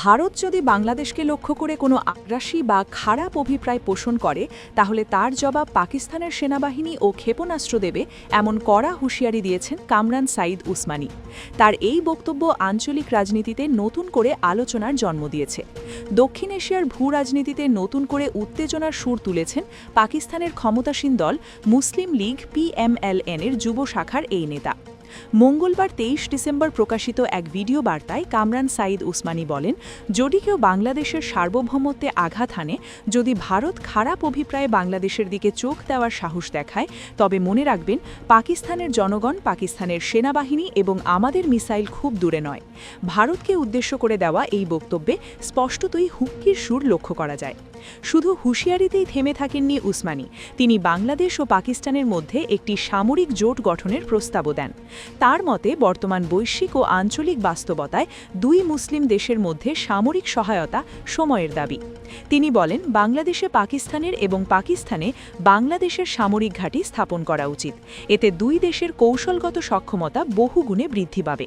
ভারত যদি বাংলাদেশকে লক্ষ্য করে কোনো আগ্রাসী বা খারাপ অভিপ্রায় পোষণ করে, তাহলে তার জবাব পাকিস্তানের সেনাবাহিনী ও ক্ষেপণাস্ত্র দেবে, এমন কড়া হুঁশিয়ারি দিয়েছেন কামরান সাইদ উসমানী। তার এই বক্তব্য আঞ্চলিক রাজনীতিতে নতুন করে আলোচনার জন্ম দিয়েছে। দক্ষিণ এশিয়ার ভূ রাজনীতিতে নতুন করে উত্তেজনার সুর তুলেছেন পাকিস্তানের ক্ষমতাসীন দল মুসলিম লীগ পিএমএলএন এর যুব শাখার এই নেতা। মঙ্গলবার তেইশ ডিসেম্বর প্রকাশিত এক ভিডিও বার্তায় কামরান সাইদ উসমানী বলেন, যদি কেউ বাংলাদেশের সার্বভৌমত্বে আঘাত হানে, যদি ভারত খারাপ অভিপ্রায়ে বাংলাদেশের দিকে চোখ দেওয়ার সাহস দেখায়, তবে মনে রাখবেন, পাকিস্তানের জনগণ পাকিস্তানের সেনাবাহিনী এবং আমাদের মিসাইল খুব দূরে নয়। ভারতকে উদ্দেশ্য করে দেওয়া এই বক্তব্যে স্পষ্টতই হুমকির সুর লক্ষ্য করা যায়। শুধু হুঁশিয়ারিতেই থেমে থাকেননি উসমানী। তিনি বাংলাদেশ ও পাকিস্তানের মধ্যে একটি সামরিক জোট গঠনের প্রস্তাবও দেন। তার মতে, বর্তমান বৈশ্বিক ও আঞ্চলিক বাস্তবতায় দুই মুসলিম দেশের মধ্যে সামরিক সহায়তা সময়ের দাবি। তিনি বলেন, বাংলাদেশে পাকিস্তানের এবং পাকিস্তানে বাংলাদেশের সামরিক ঘাঁটি স্থাপন করা উচিত। এতে দুই দেশের কৌশলগত সক্ষমতা বহুগুণে বৃদ্ধি পাবে।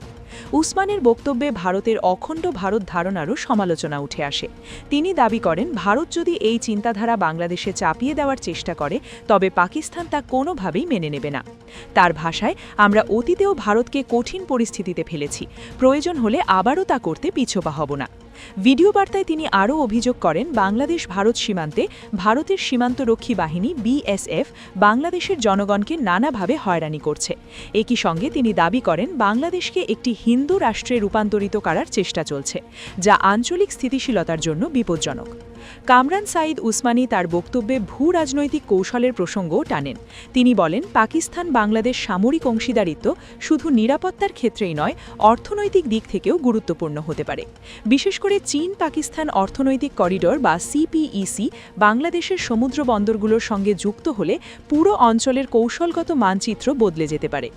উসমানের বক্তব্যে ভারতের অখণ্ড ভারত ধারণারও সমালোচনা উঠে আসে। তিনি দাবি করেন, ভারত যদি এই চিন্তাধারা বাংলাদেশে চাপিয়ে দেওয়ার চেষ্টা করে, তবে পাকিস্তান তা কোনোভাবেই মেনে নেবে না। তার ভাষায়, আমরা অতীতেও ভারতকে কঠিন পরিস্থিতিতে ফেলেছি। প্রয়োজন হলে আবারও তা করতে পিছোপা হব না। ভিডিও বার্তায় তিনি আরও অভিযোগ করেন, বাংলাদেশ ভারত সীমান্তে ভারতের সীমান্তরক্ষী বাহিনী বিএসএফ বাংলাদেশের জনগণকে নানাভাবে হয়রানি করছে। একই সঙ্গে তিনি দাবি করেন, বাংলাদেশকে একটি হিন্দু রাষ্ট্রে রূপান্তরিত করার চেষ্টা চলছে, যা আঞ্চলিক স্থিতিশীলতার জন্য বিপজ্জনক। কামরান সাঈদ উসমানী তার বক্তব্যে ভূ রাজনৈতিক কৌশলের প্রসঙ্গও টানেন। তিনি বলেন, পাকিস্তান বাংলাদেশ সামরিক অংশীদারিত্ব শুধু নিরাপত্তার ক্ষেত্রেই নয়, অর্থনৈতিক দিক থেকেও গুরুত্বপূর্ণ হতে পারে। বিশেষ করে চীন, পাকিস্তান অর্থনৈতিক করিডোর বা সিপিইসি বাংলাদেশের সমুদ্র বন্দরগুলোর সঙ্গে যুক্ত হলে পুরো অঞ্চলের কৌশলগত মানচিত্র বদলে যেতে পারে।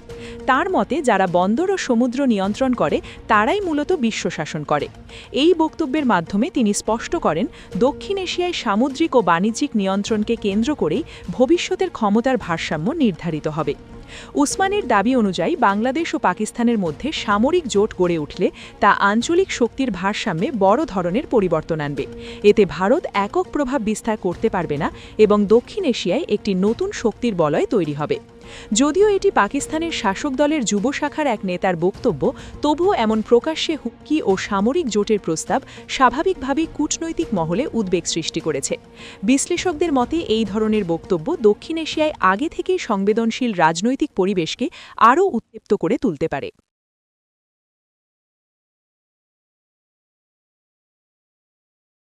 তার মতে, যারা বন্দর ও সমুদ্র নিয়ন্ত্রণ করে, তারাই মূলত বিশ্ব শাসন করে। এই বক্তব্যের মাধ্যমে তিনি স্পষ্ট করেন, দক্ষিণ এশিয়ায় সামুদ্রিক ও বাণিজ্যিক নিয়ন্ত্রণকে কেন্দ্র করেই ভবিষ্যতের ক্ষমতার ভারসাম্য নির্ধারিত হবে। উসমানের দাবি অনুযায়ী বাংলাদেশ ও পাকিস্তানের মধ্যে সামরিক জোট গড়ে উঠলে তা আঞ্চলিক শক্তির ভারসাম্যে বড় ধরনের পরিবর্তন আনবে। এতে ভারত একক প্রভাব বিস্তার করতে পারবে না এবং দক্ষিণ এশিয়ায় একটি নতুন শক্তির বলয় তৈরি হবে। যদিও এটি পাকিস্তানের শাসক দলের যুব শাখার এক নেতার বক্তব্য, তবুও এমন প্রকাশ্যে হুমকি ও সামরিক জোটের প্রস্তাব স্বাভাবিকভাবেই কূটনৈতিক মহলে উদ্বেগ সৃষ্টি করেছে। বিশ্লেষকদের মতে, এই ধরনের বক্তব্য দক্ষিণ এশিয়ায় আগে থেকেই সংবেদনশীল রাজনৈতিক পরিবেশকে আরও উত্তেপ্ত করে তুলতে পারে।